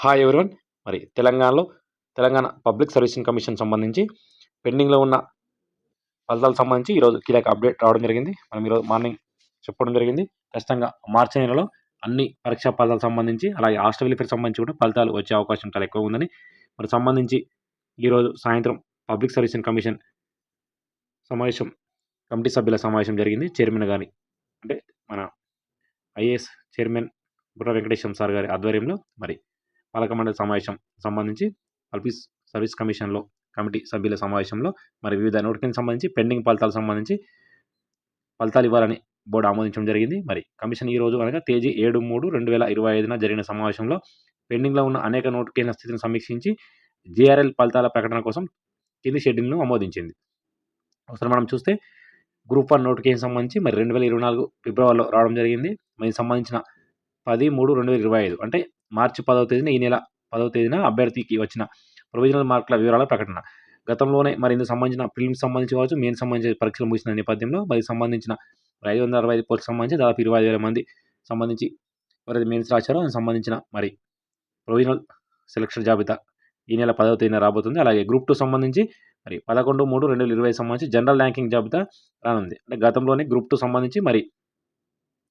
Hi everyone మరి తెలంగాణలో Telangana public servicing commission సంబంధించి పెండింగ్లో ఉన్న ఫలితాలకు సంబంధించి ఈరోజు కీలక అప్డేట్ రావడం జరిగింది. మనం ఈరోజు మార్నింగ్ చెప్పడం జరిగింది. ఖచ్చితంగా మార్చి నెలలో అన్ని పరీక్షా ఫలితాలకు సంబంధించి అలాగే హాస్టల్ వెల్ఫేర్ సంబంధించి కూడా ఫలితాలు వచ్చే అవకాశం చాలా ఎక్కువ ఉందని. మరి సంబంధించి ఈరోజు సాయంత్రం పబ్లిక్ సర్వీసింగ్ కమిషన్ సమావేశం కమిటీ సభ్యుల సమావేశం జరిగింది. చైర్మన్ గారి అంటే మన ఐఏఎస్ చైర్మన్ బుర్ర వెంకటేశ్వర సార్ గారి ఆధ్వర్యంలో మరి పాలకమండలి సమావేశం సంబంధించి సర్వీస్ సర్వీస్ కమిషన్లో కమిటీ సభ్యుల సమావేశంలో మరి వివిధ నోటిఫికేషన్ సంబంధించి పెండింగ్ ఫలితాలకు సంబంధించి ఫలితాలు ఇవ్వాలని బోర్డు ఆమోదించడం జరిగింది. మరి కమిషన్ ఈ రోజు అనగా తేదీ ఏడు మూడు రెండు వేల ఇరవై ఐదున జరిగిన సమావేశంలో పెండింగ్లో ఉన్న అనేక నోటిఫికేషన్ స్థితిని సమీక్షించి జేఆర్ఎల్ ఫలితాల ప్రకటన కోసం కింది షెడ్యూల్ను ఆమోదించింది. ఒకసారి మనం చూస్తే గ్రూప్ వన్ నోటికేషన్ సంబంధించి మరి రెండు వేల ఇరవై నాలుగు ఫిబ్రవరిలో రావడం జరిగింది. మరి సంబంధించిన పది మూడు రెండు వేల ఇరవై ఐదు అంటే మార్చి పదవ తేదీన ఈ నెల పదవ తేదీన అభ్యర్థికి వచ్చిన ప్రొవిజనల్ మార్కుల వివరాల ప్రకటన. గతంలోనే మరి ఇందుకు సంబంధించిన ఫిల్మ్స్ సంబంధించి కావచ్చు మెయిన్ సంబంధించిన పరీక్షలు ముగిసిన నేపథ్యంలో మరి సంబంధించిన ఐదు వందల అరవై ఐదు పోస్టులకు సంబంధించి దాదాపు ఇరవై ఐదు వేల మంది సంబంధించి ఎవరైతే మెయిన్స్ రాశారో దానికి సంబంధించిన మరి ప్రొవిజనల్ సెలక్షన్ జాబితా ఈ నెల పదవ తేదీన రాబోతుంది. అలాగే గ్రూప్ టూ సంబంధించి మరి పదకొండు మూడు రెండు వేల ఇరవై సంబంధించి జనరల్ ర్యాంకింగ్ జాబితా రానుంది. అంటే గతంలోనే గ్రూప్ టూ సంబంధించి మరి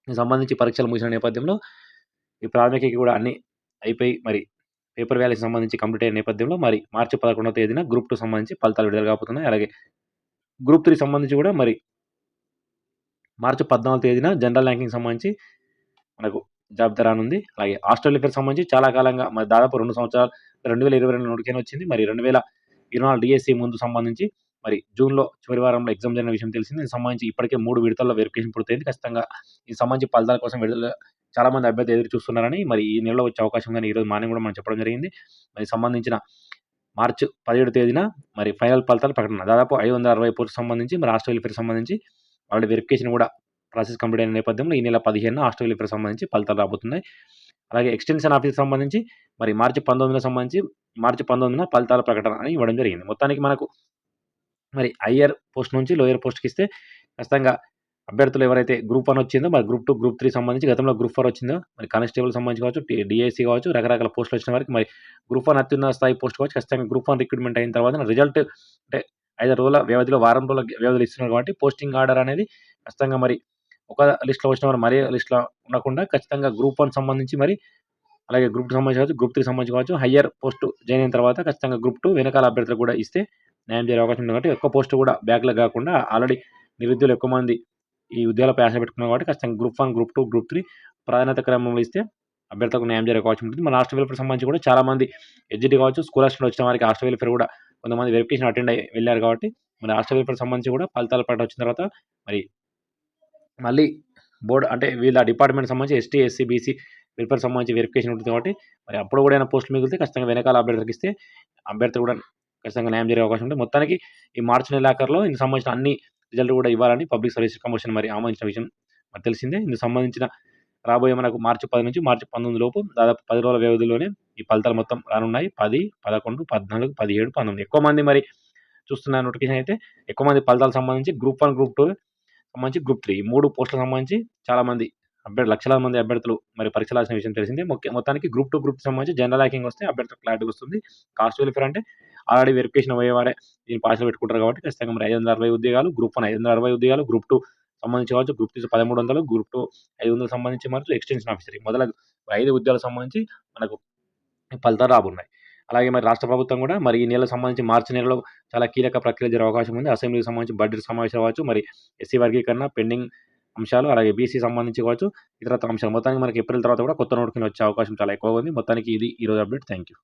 సంబంధించి పరీక్షలు ముగిసిన నేపథ్యంలో ఈ ప్రాథమిక కూడా అన్ని అయిపోయి మరి పేపర్ వ్యాలీకి సంబంధించి కంప్లీట్ అయిన నేపథ్యంలో మరి మార్చి పదకొండవ తేదీన గ్రూప్ టూ సంబంధించి ఫలితాలు విడుదల కాబోతున్నాయి. అలాగే గ్రూప్ త్రీ సంబంధించి కూడా మరి మార్చి పద్నాలుగు తేదీన జనరల్ ర్యాంకింగ్ సంబంధించి మనకు జాబితా రానుంది. అలాగే ఆస్ట్రేలియా పేరు సంబంధించి చాలా కాలంగా మరి దాదాపు రెండు సంవత్సరాలు రెండు వేల ఇరవై రెండు నోటికైనా వచ్చింది. మరి రెండు వేల ఇరవై నాలుగు డిఎస్సి ముందు సంబంధించి మరి జూన్లో చివరి వారంలో ఎగ్జామ్ జరిగిన విషయం తెలిసింది. దీనికి సంబంధించి ఇప్పటికే మూడు విడతల్లో వెరిఫికేషన్ పూర్తయింది. ఖచ్చితంగా ఈ సంబంధించి ఫలితాల కోసం విడుదల చాలామంది అభ్యర్థి ఎదురు చూస్తున్నారని మరి ఈ నెలలో వచ్చే అవకాశం కానీ ఈరోజు మార్నింగ్ కూడా మనం చెప్పడం జరిగింది. మరి సంబంధించిన మార్చి పదిహేడు తేదీన మరి ఫైనల్ ఫలితాలు ప్రకటన. దాదాపు ఐదు వందల అరవై పోస్టు సంబంధించి మరి హాస్టల్ వెల్ఫేర్ సంబంధించి వాళ్ళ వెరిఫికేషన్ కూడా ప్రాసెస్ కంప్లీట్ అయిన నేపథ్యంలో ఈ నెల పదిహేను హాస్టల్ వెల్ఫేర్ సంబంధించి ఫలితాలు రాబోతున్నాయి. అలాగే ఎక్స్టెన్షన్ ఆఫీస్ సంబంధించి మరి మార్చి పంతొమ్మిదిన సంబంధించి మార్చి పంతొమ్మిదిన ఫలితాల ప్రకటన అని ఇవ్వడం జరిగింది. మొత్తానికి మనకు మరి హయ్యర్ పోస్ట్ నుంచి లోయర్ పోస్ట్కి ఇస్తే ఖచ్చితంగా అభ్యర్థులు ఎవరైతే గ్రూప్ వన్ వచ్చిందో మరి గ్రూప్ టూ గ్రూప్ త్రీ సంబంధించి గతంలో గ్రూప్ ఫోర్ వచ్చిందో? మరి కానిస్టేబుల్ సంబంధించి కావచ్చు డిఎస్సీ కావచ్చు రకరకాల పోస్టులు వచ్చిన వారికి మరి గ్రూప్ వన్ అత్యున్నత స్థాయి పోస్ట్ కావచ్చు. ఖచ్చితంగా గ్రూప్ వన్ రిక్రూట్మెంట్ అయిన తర్వాత రిజల్ట్ అంటే ఐదు రోజుల వ్యవధిలో వారం రోజుల వ్యవధిలో ఇస్తున్నారు కాబట్టి పోస్టింగ్ ఆర్డర్ అనేది ఖచ్చితంగా మరి ఒక లిస్ట్లో వచ్చిన వారు మరీ లిస్ట్లో ఉండకుండా ఖచ్చితంగా గ్రూప్ వన్ సంబంధించి మరి అలాగే గ్రూప్ సంబంధించి కావచ్చు గ్రూప్ త్రీ సంబంధించి కావచ్చు హయ్యర్ పోస్ట్ జాయిన్ అయిన తర్వాత ఖచ్చితంగా గ్రూప్ టూ వెనకాల అభ్యర్థులు కూడా ఇస్తే న్యాయం చేసే అవకాశం ఉంది కాబట్టి ఎక్కువ పోస్ట్ కూడా బ్యాక్లో కాకుండా ఆల్రెడీ నిరుద్యోగులు ఎక్కువ మంది ఈ ఉద్యోగాలపై ఆశ పెట్టుకున్నాం కాబట్టి ఖచ్చితంగా group one group two group three ప్రాధాన్యత క్రమంలో ఇస్తే అభ్యర్థులకు న్యాయం జరిగే అవకాశం ఉంటుంది. మన హాస్టల్ వెల్ఫేర్ సంబంధించి కూడా చాలామంది ఎడ్జిటీ కావచ్చు స్కూల్ అసిస్టెంట్ వచ్చిన వారికి హాస్టల్ వెల్ఫేర్ కూడా కొంతమంది వెరిఫికేషన్ అటెండ్ అయ్యి వెళ్ళారు కాబట్టి మరి హాస్టల్ వెల్ఫేర్ సంబంధించి కూడా ఫలితాల ప్రకటన వచ్చిన తర్వాత మరి మళ్ళీ బోర్డు అంటే వీళ్ళ డిపార్ట్మెంట్ సంబంధించి ఎస్టీ ఎస్సీ బీసీ వెల్ఫేర్ సంబంధించి వెరిఫికేషన్ ఉంటుంది కాబట్టి మరి అప్పుడు కూడా ఏమైనా పోస్టులు మిగిలితే ఖచ్చితంగా వెనకాల అభ్యర్థులకు ఇస్తే అభ్యర్థి కూడా ఖచ్చితంగా న్యాయం జరిగే అవకాశం ఉంటుంది. మొత్తానికి ఈ మార్చి నెలాఖరులో ఇందుకు సంబంధించిన అన్ని రిజల్ట్ కూడా ఇవ్వాలని పబ్లిక్ సర్వీస్ కమిషన్ మరి ఆమోదించిన విషయం మరి తెలిసిందే. ఇందుకు సంబంధించిన రాబోయే మనకు మార్చి పది నుంచి మార్చి పంతొమ్మిది లోపు దాదాపు పది రోజుల వ్యవధిలోనే ఈ ఫలితాలు మొత్తం రానున్నాయి. పది పదకొండు పద్నాలుగు పదిహేడు పంతొమ్మిది. ఎక్కువ మంది మరి చూస్తున్న నోటిఫికేషన్ అయితే ఎక్కువ మంది ఫలితాలకు సంబంధించి గ్రూప్ వన్ గ్రూప్ టూ సంబంధించి గ్రూప్ త్రీ. మూడు పోస్టులకు సంబంధించి చాలామంది అభ్యర్థి లక్షలాది మంది అభ్యర్థులు మరి పరీక్షలు రాసిన విషయం తెలిసిందే. మొత్తానికి గ్రూప్ టూ గ్రూప్ సంబంధించి జనరల్ ర్యాంకింగ్ వస్తే అభ్యర్థులకు క్లారిటీ వస్తుంది. కాస్ట్ వెల్ఫేర్ అంటే ఆల్రెడీ వెరిఫికేషన్ అయ్యేవారే దీన్ని పార్సల్ పెట్టుకుంటారు కాబట్టి ఖచ్చితంగా మరి ఐదు వందల అరవై ఉద్యోగాలు గ్రూప్ వన్ ఐదు వందల అరవై ఉద్యోగాలు గ్రూప్ టూ సంబంధించి కావచ్చు గ్రూప్ త్రీ పదమూడు వందలు గ్రూప్ టూ ఐదు వందలు సంబంధించి మరియు ఎక్స్టెన్షన్ ఆఫీసర్ మొదలగు ఐదు ఉద్యోగాలకు సంబంధించి మనకు ఫలితాలు రాబోతున్నాయి. అలాగే మరి రాష్ట్ర ప్రభుత్వం కూడా మరి ఈ నెలకు సంబంధించి మార్చి నెలలో చాలా కీలక ప్రక్రియ జరిగే అవకాశం ఉంది. అసెంబ్లీకి సంబంధించి బడ్జెట్ సమావేశం కావచ్చు మరి ఎస్సీ వర్గీకరణ పెండింగ్ అంశాలు అలాగే బీసీ సంబంధించి కావచ్చు ఇతర అంశాలు. మొత్తానికి మనకి ఏప్రిల్ తర్వాత కూడా కొత్త నోటికి వచ్చే అవకాశం చాలా ఎక్కువగా ఉంది. మొత్తానికి ఇది ఈరోజు అప్డేట్ థ్యాంక్ యూ